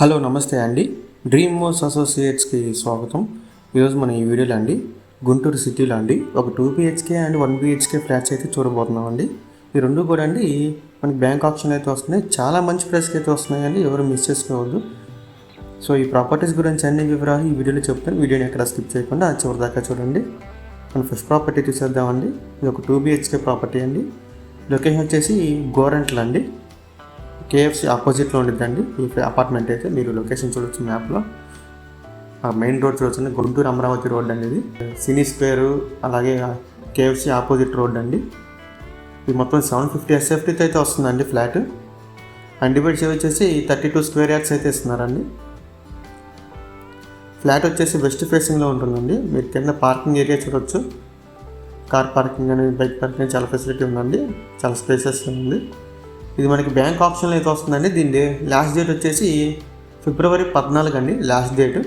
Hello నమస్తే అండి. Dream మోస్ అసోసియేట్స్కి స్వాగతం. ఈరోజు మన ఈ వీడియోలో అండి గుంటూరు సిటీలో అండి ఒక two BHK and one BHK flats అయితే చూడబోతున్నాం అండి ఈ రెండు కూడా అండి మనకి బ్యాంక్ ఆప్షన్ అయితే వస్తున్నాయి. చాలా మంచి ప్రైస్కి అయితే వస్తున్నాయండి. ఎవరు మిస్ చేసుకోవద్దు. సో ఈ ప్రాపర్టీస్ గురించి అన్ని వివరాలు ఈ వీడియోలో చెప్తాను. వీడియోని ఎక్కడ స్కిప్ చేయకుండా చివరి దాకా చూడండి. మనం ఫస్ట్ ప్రాపర్టీ చూసేద్దామండి. ఇది ఒక టూ బిహెచ్కే ప్రాపర్టీ అండి. లొకేషన్ వచ్చేసి గోరంట్ల అండి కేఎఫ్సి ఆపోజిట్లో ఉండిద్దండి. ఈ అపార్ట్మెంట్ అయితే మీరు లొకేషన్ చూడొచ్చు మ్యాప్లో. ఆ మెయిన్ రోడ్ చూడొచ్చు గుంటూరు అమరావతి రోడ్ అండి ఇది. సినీ స్క్వేర్ అలాగే కేఎఫ్సి ఆపోజిట్ రోడ్ అండి. ఇది మొత్తం సెవెన్ ఫిఫ్టీ ఎస్ఎఫ్టీతో అయితే వస్తుందండి ఫ్లాట్. అండ్ డివైడ్ వచ్చేసి థర్టీ టూ స్క్వేర్ యార్డ్స్ అయితే ఇస్తున్నారండి. ఫ్లాట్ వచ్చేసి వెస్ట్ ఫేసింగ్లో ఉంటుందండి. మీరు కింద పార్కింగ్ ఏరియా చూడొచ్చు. కార్ పార్కింగ్ అని బైక్ పార్కింగ్ చాలా ఫెసిలిటీ ఉందండి. చాలా స్పేసెస్ ఉంది. ఇది మనకి బ్యాంక్ ఆప్షన్లో అయితే వస్తుందండి. దీని లాస్ట్ డేట్ వచ్చేసి ఫిబ్రవరి పద్నాలుగు అండి. Last date.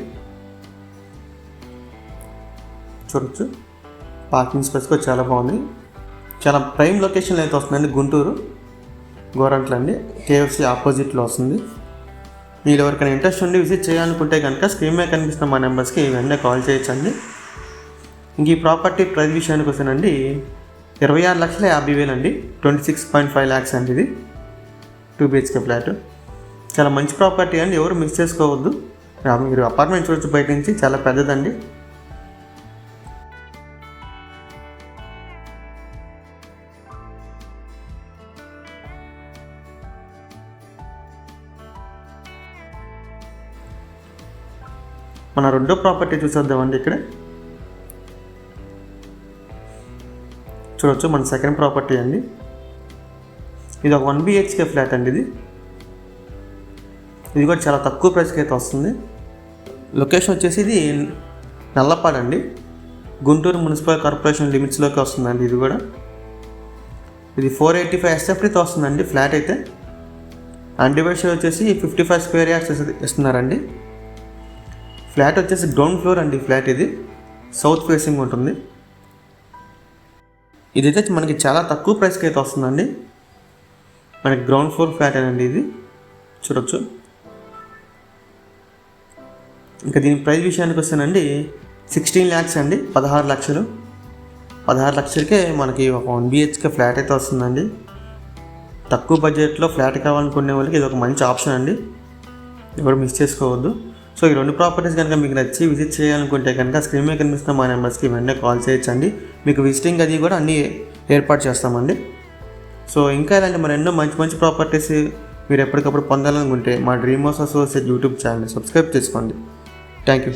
చూడొచ్చు. పార్కింగ్ స్పేస్ కూడా చాలా బాగుంది. చాలా ప్రైమ్ లొకేషన్లో అయితే వస్తుందండి గుంటూరు. గోరంట్ల అండి. కేఎఫ్సి ఆపోజిట్లో వస్తుంది. మీరు ఎవరికైనా ఇంట్రెస్ట్ ఉండి విజిట్ చేయాలనుకుంటే కనుక స్క్రీన్ మీద కనిపిస్తున్న మా నెంబర్స్కి వెంటనే కాల్ చేయొచ్చండి. ఇంక ఈ ప్రాపర్టీ ప్రైస్ విషయానికి వస్తానండి ఇరవై ఆరు లక్షల యాభై వేలు అండి twenty six point five lakhs అండి ఇది. Two BHK flat. చాలా మంచి ప్రాపర్టీ అండి ఎవరు మిస్ చేసుకోవద్దు. మీరు అపార్ట్మెంట్ చూడొచ్చు బయట నుంచి చాలా పెద్దదండి. మన రెండో ప్రాపర్టీ చూసేద్దామండి ఇక్కడ. చూడొచ్చు మన సెకండ్ ప్రాపర్టీ అండి. ఇది ఒక వన్ బిహెచ్కే ఫ్లాట్ అండి ఇది. ఇది కూడా చాలా తక్కువ ప్రైస్కి అయితే వస్తుంది. లొకేషన్ వచ్చేసి ఇది నల్లపాడు అండి. గుంటూరు మున్సిపల్ కార్పొరేషన్ లిమిట్స్లోకి వస్తుందండి ఇది కూడా. ఇది ఫోర్ ఎయిటీ ఫైవ్ ఎస్ఎఫ్టీతో వస్తుందండి ఫ్లాట్ అయితే. అన్డివైడెడ్ వచ్చేసి ఫిఫ్టీ ఫైవ్ స్క్వేర్ యార్డ్స్ ఇస్తున్నారండి. ఫ్లాట్ వచ్చేసి గ్రౌండ్ ఫ్లోర్ అండి ఫ్లాట్ ఇది. సౌత్ ఫేసింగ్ ఉంటుంది. ఇదైతే మనకి చాలా తక్కువ ప్రైస్కి అయితే వస్తుందండి. మనకి గ్రౌండ్ ఫ్లోర్ ఫ్లాట్ అండి ఇది. చూడొచ్చు. ఇంకా దీని ప్రైస్ విషయానికి వస్తేనండి సిక్స్టీన్ ల్యాక్స్ అండి పదహారు లక్షలు. పదహారు లక్షలకే మనకి ఒక వన్ బిహెచ్కే ఫ్లాట్ అయితే వస్తుందండి. తక్కువ బడ్జెట్లో ఫ్లాట్ కావాలనుకునే వాళ్ళకి ఇది ఒక మంచి ఆప్షన్ అండి. ఎవరు మిస్ చేసుకోవద్దు. సో ఈ రెండు ప్రాపర్టీస్ కనుక మీకు నచ్చి విజిట్ చేయాలనుకుంటే కనుక స్క్రీన్ మీద కనిపిస్తున్న మా నెంబర్స్కి వెంటనే కాల్ చేయొచ్చండి. మీకు విజిటింగ్ అది కూడా అన్నీ ఏర్పాటు చేస్తామండి. సో ఇంకా ఇలాంటి మరి ఎన్నో మంచి మంచి ప్రాపర్టీస్ మీరు ఎప్పటికప్పుడు పొందాలనుకుంటే మా dream house associate YouTube channel subscribe చేసుకోండి. Thank you